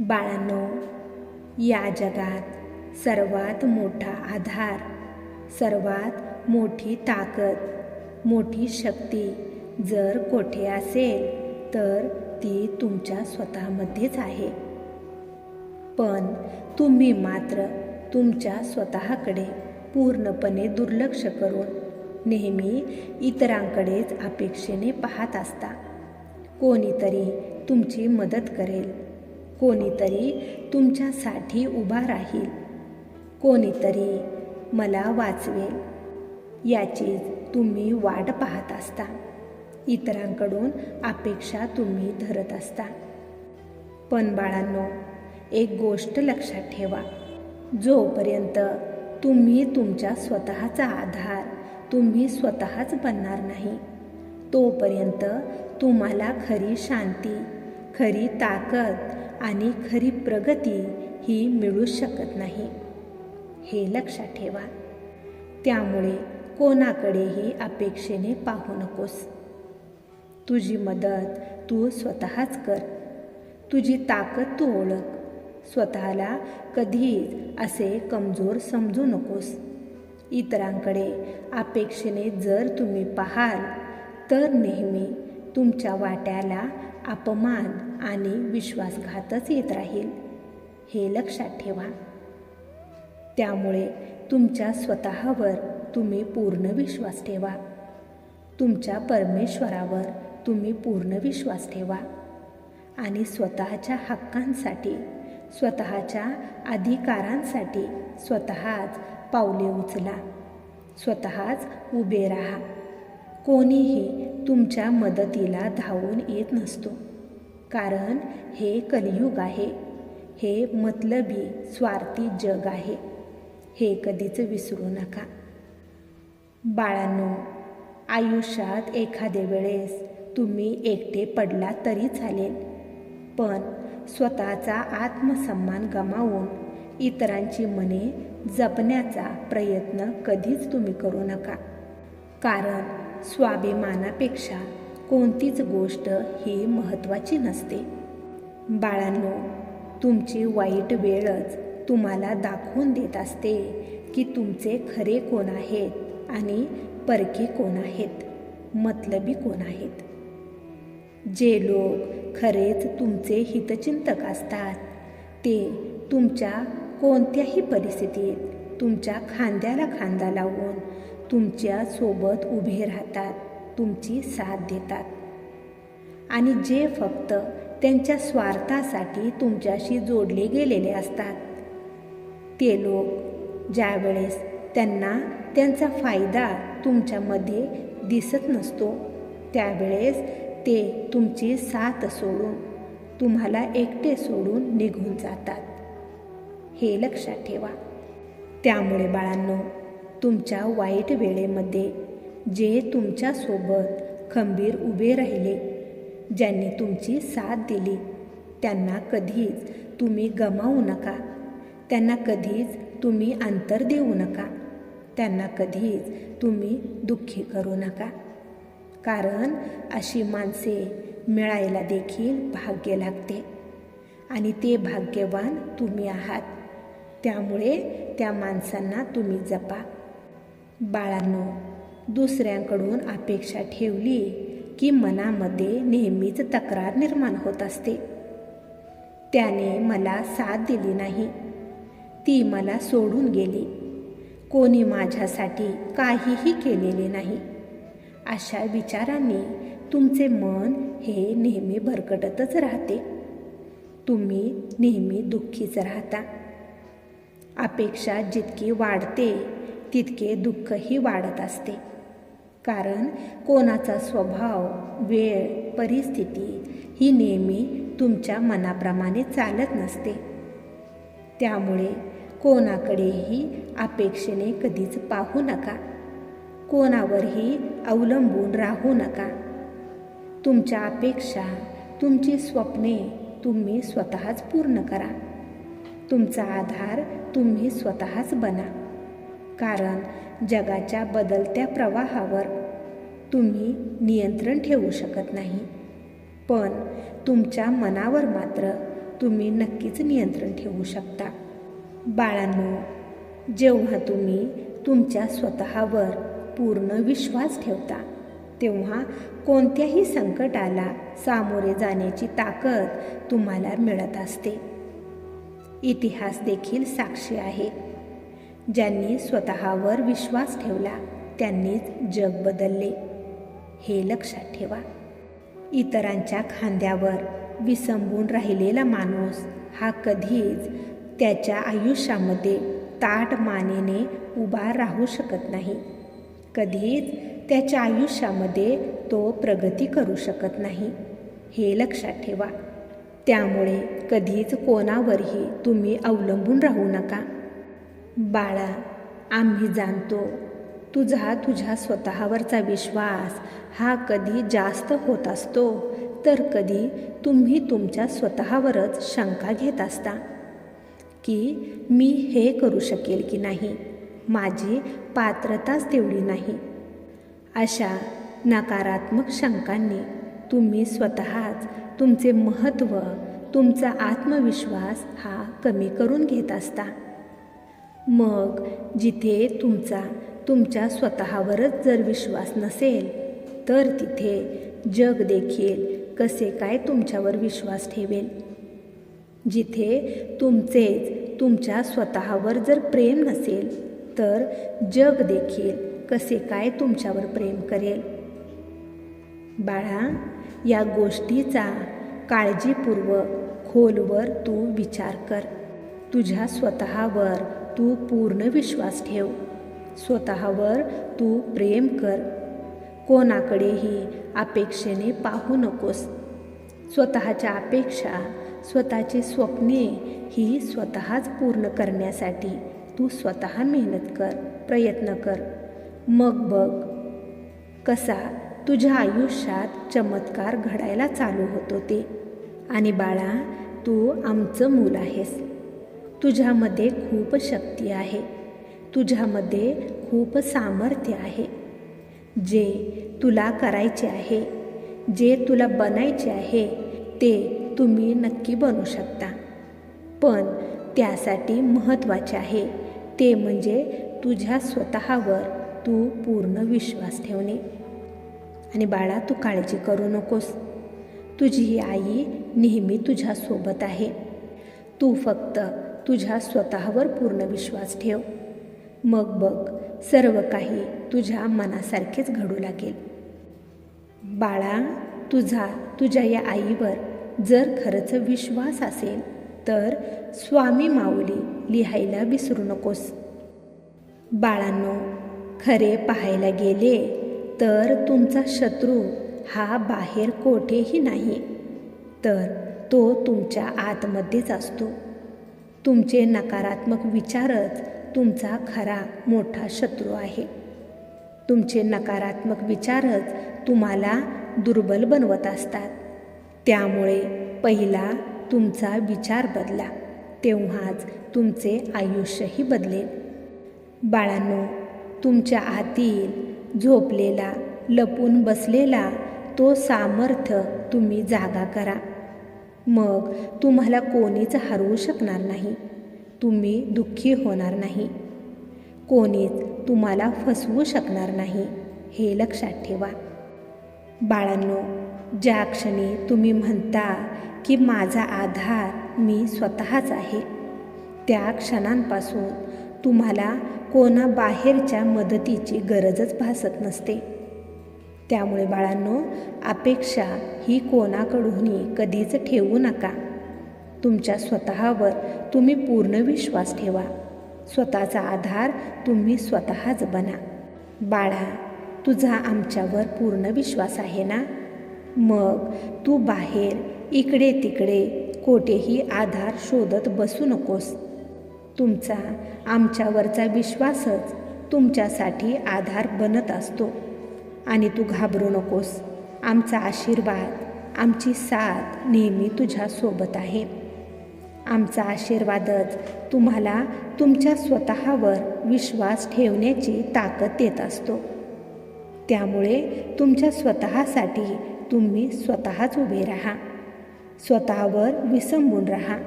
बाळांनो या जगात सर्वात मोठा आधार सर्वात मोठी ताकद मोठी शक्ती जर कोठे असेल तर ती तुमच्या स्वतःमध्येच आहे. पण तुम्ही मात्र तुमच्या स्वतःकडे पूर्णपणे दुर्लक्ष करून नेहमी इतरांकडेच अपेक्षेने पाहत असता. कोणीतरी तुमची मदत करेल. कोणीतरी तुमच्यासाठी उभा राहील. कोणीतरी मला वाचवेल. याची तुम्ही वाट पाहत असता. इतरांकडून अपेक्षा तुम्ही धरत असता. पण बाळांनो एक गोष्ट लक्षात ठेवा. जोपर्यंत तुम्ही तुमच्या स्वतःचा आधार तुम्ही स्वतःच बनणार नाही तोपर्यंत तुम्हाला खरी शांती खरी ताकद आणि खरी प्रगती ही मिळू शकत नाही. हे लक्षात ठेवा. त्यामुळे कोणाकडेही अपेक्षेने पाहू नकोस. तुझी मदत तू स्वतःच कर. तुझी ताकद तू ओळख. स्वतःला कधीच असे कमजोर समजू नकोस. इतरांकडे अपेक्षेने जर तुम्ही पाहाल तर नेहमी तुमच्या वाट्याला अपमान आणि विश्वासघातच येत राहील हे लक्षात ठेवा. त्यामुळे तुमच्या स्वतःवर तुम्ही पूर्ण विश्वास ठेवा. तुमच्या परमेश्वरावर तुम्ही पूर्ण विश्वास ठेवा आणि स्वतःच्या हक्कांसाठी स्वतःच्या अधिकारांसाठी स्वतःच पावले उचला. स्वतःच उभे राहा. कोणीही तुमच्या मदतीला धावून येत नसतो. कारण हे कलियुग आहे. हे मतलबी स्वार्थी जग आहे. हे कधीच विसरू नका. बाळांनो आयुष्यात एखाद्या वेळेस तुम्ही एकटे पडला तरी चालेल. पण स्वतःचा आत्मसन्मान गमावून इतरांची मने जपण्याचा प्रयत्न कधीच तुम्ही करू नका. कारण स्वाभिमानापेक्षा कोणतीच गोष्ट ही महत्त्वाची नसते. बाळांनो तुमची वाईट वेळच तुम्हाला दाखवून देत असते की तुमचे खरे कोण आहेत आणि परके कोण आहेत मतलबी कोण आहेत. जे लोक खरेच तुमचे हितचिंतक असतात ते तुमच्या कोणत्याही परिस्थितीत तुमच्या खांद्याला खांदा लावून तुमच्यासोबत उभे राहतात तुमची साथ देतात. आणि जे फक्त त्यांच्या स्वार्थासाठी तुमच्याशी जोडले गेलेले असतात. ते लोक ज्यावेळेस त्यांना त्यांचा फायदा तुमच्यामध्ये दिसत नसतो त्यावेळेस ते तुमची साथ सोडून तुम्हाला एकटे सोडून निघून जातात. हे लक्षात ठेवा. त्यामुळे बाळांनो तुमच्या वाईट वेळेमध्ये जे तुमच्यासोबत खंबीर उभे राहिले ज्यांनी तुमची साथ दिली त्यांना कधीच तुम्ही गमावू नका. त्यांना कधीच तुम्ही अंतर देऊ नका. त्यांना कधीच तुम्ही दुःखी करू नका. कारण अशी माणसे मिळायला देखील भाग्य लागते. आणि ते भाग्यवान तुम्ही आहात. त्यामुळे त्या माणसांना तुम्ही जपा. बाळांनो दुसऱ्यांकडून अपेक्षा ठेवली की मनामध्ये नेहमीच तक्रार निर्माण होत असते. त्याने मला साथ दिली नाही. ती मला सोडून गेली. कोणी माझ्यासाठी काहीही केलेले नाही. अशा विचारांनी तुमचे मन हे नेहमी भरकटतच राहते. तुम्ही नेहमी दुःखीच राहता. अपेक्षा जितकी वाढते तितके दुःखही वाढत असते. कारण कोणाचा स्वभाव वेळ परिस्थिती ही नेहमी तुमच्या मनाप्रमाणे चालत नसते. त्यामुळे कोणाकडेही अपेक्षेने कधीच पाहू नका. कोणावरही अवलंबून राहू नका. तुमच्या अपेक्षा तुमची स्वप्ने तुम्ही स्वतःच पूर्ण करा. तुमचा आधार तुम्ही स्वतःच बना. कारण जगाच्या बदलत्या प्रवाहावर तुम्ही नियंत्रण ठेवू शकत नाही. पण तुमच्या मनावर मात्र तुम्ही नक्कीच नियंत्रण ठेवू शकता. बाळांनो जेव्हा तुम्ही तुमच्या स्वतःवर पूर्ण विश्वास ठेवता तेव्हा कोणत्याही संकटाला सामोरे जाण्याची ताकद तुम्हाला मिळत असते. इतिहास देखील साक्षी आहे. ज्यांनी स्वतःवर विश्वास ठेवला त्यांनीच जग बदलले. हे लक्षात ठेवा. इतरांच्या खांद्यावर विसंबून राहिलेला माणूस हा कधीच त्याच्या आयुष्यामध्ये ताट मानेने उभा राहू शकत नाही. कधीच त्याच्या आयुष्यामध्ये तो प्रगती करू शकत नाही. हे लक्षात ठेवा. त्यामुळे कधीच कोणावरही तुम्ही अवलंबून राहू नका. बाळा आम्ही जाणतो तुझा तुझ्या स्वतःवरचा विश्वास हा कधी जास्त होत असतो तर कधी तुम्ही तुमच्या स्वतःवरच शंका घेत असता. की मी हे करू शकेल की नाही माझी पात्रताच तेवढी नाही. अशा नकारात्मक शंकांनी तुम्ही स्वतःच तुमचे महत्त्व तुमचा आत्मविश्वास हा कमी करून घेत असता. मग जिथे तुमचा तुमच्या स्वतःवरच जर विश्वास नसेल तर तिथे जग देखील कसे काय तुमच्यावर विश्वास ठेवेल? जिथे तुमचेच तुमच्या स्वतःवर जर प्रेम नसेल तर जग देखील कसे काय तुमच्यावर प्रेम करेल? बाळा या गोष्टीचा काळजीपूर्वक खोलवर तू विचार कर. तुझ्या स्वतःवर तू पूर्ण विश्वास ठेव. स्वतःवर तू प्रेम कर. कोणाकडेही अपेक्षेने पाहू नकोस. स्वतःच्या अपेक्षा स्वतःची स्वप्ने ही स्वतःच पूर्ण करण्यासाठी तू स्वतः मेहनत कर प्रयत्न कर. मग बघ कसा तुझ्या आयुष्यात चमत्कार घडायला चालू होतो ते. आणि बाळा तू आमचं मूल आहेस. तुझ्यामध्ये खूप शक्ती आहे. तुझ्यामध्ये खूप सामर्थ्य आहे. जे तुला करायचे आहे जे तुला बनायचे आहे ते तुम्ही नक्की बनू शकता. पण त्यासाठी महत्त्वाचे आहे ते म्हणजे तुझ्या स्वतःवर तू पूर्ण विश्वास ठेवणे. आणि बाळा तू काळजी करू नकोस. तुझी ही आई नेहमी तुझ्यासोबत आहे. तू फक्त तुझ्या स्वतःवर पूर्ण विश्वास ठेव. मग बघ सर्व काही तुझ्या मनासारखेच घडू लागेल. बाळा तुझा तुझ्या या आईवर जर खरंच विश्वास असेल तर स्वामी माऊली लिहायला विसरू नकोस. बाळांनो खरे पाहायला गेले तर तुमचा शत्रू हा बाहेर कोठेही नाही तर तो तुमच्या आतमध्येच असतो. तुमचे नकारात्मक विचारच तुमचा खरा मोठा शत्रू आहे. तुमचे नकारात्मक विचारच तुम्हाला दुर्बल बनवत असतात. त्यामुळे पहिला तुमचा विचार बदला तेव्हाच तुमचे आयुष्यही बदलेल. बाळांनो तुमच्या आतील झोपलेला लपून बसलेला तो सामर्थ्य तुम्ही जागा करा. मग तुम्हाला कोणीच हरवू शकणार नाही. तुम्ही दुःखी होणार नाही. कोणीच तुम्हाला फसवू शकणार नाही हे लक्षात ठेवा. बाळांनो ज्या क्षणी तुम्ही म्हणता की माझा आधार मी स्वतःच आहे त्या क्षणांपासून तुम्हाला कोणा बाहेरच्या मदतीची गरजच भासत नसते. त्यामुळे बाळांनो अपेक्षा ही कोणाकडूनही कधीच ठेवू नका. तुमच्या स्वतःवर तुम्ही पूर्ण विश्वास ठेवा. स्वतःचा आधार तुम्ही स्वतःच बना. बाळा तुझा आमच्यावर पूर्ण विश्वास आहे ना? मग तू बाहेर इकडे तिकडे कोठेही आधार शोधत बसू नकोस. तुमचा आमच्यावरचा विश्वासच तुमच्यासाठी आधार बनत असतो. आणि तू घाबरू नकोस. आमचा आशीर्वाद आमची साथ नेहमी तुझ्यासोबत आहे. आमचा आशीर्वादच तुम्हाला तुमच्या स्वतःवर विश्वास ठेवण्याची ताकद देत असतो. त्यामुळे तुमच्या स्वतःसाठी तुम्ही स्वतःच उभे राहा. स्वतःवर विसंबून राहा.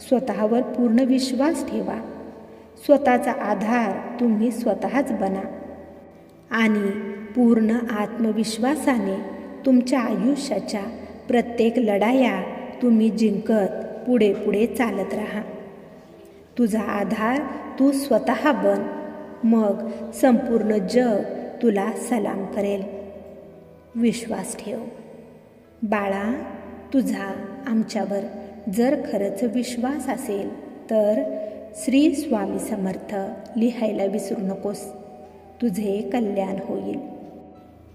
स्वतःवर पूर्ण विश्वास ठेवा. स्वतःचा आधार तुम्ही स्वतःच बना. आणि पूर्ण आत्मविश्वासाने तुमच्या आयुष्याच्या प्रत्येक लढाया तुम्ही जिंकत पुढे पुढे चालत राहा. तुझा आधार तू स्वतः बन. मग संपूर्ण जग तुला सलाम करेल. विश्वास ठेव. बाळा तुझा आमच्यावर जर खरंच विश्वास असेल तर श्री स्वामी समर्थ लिहायला विसरू नकोस. तुझे कल्याण होईल.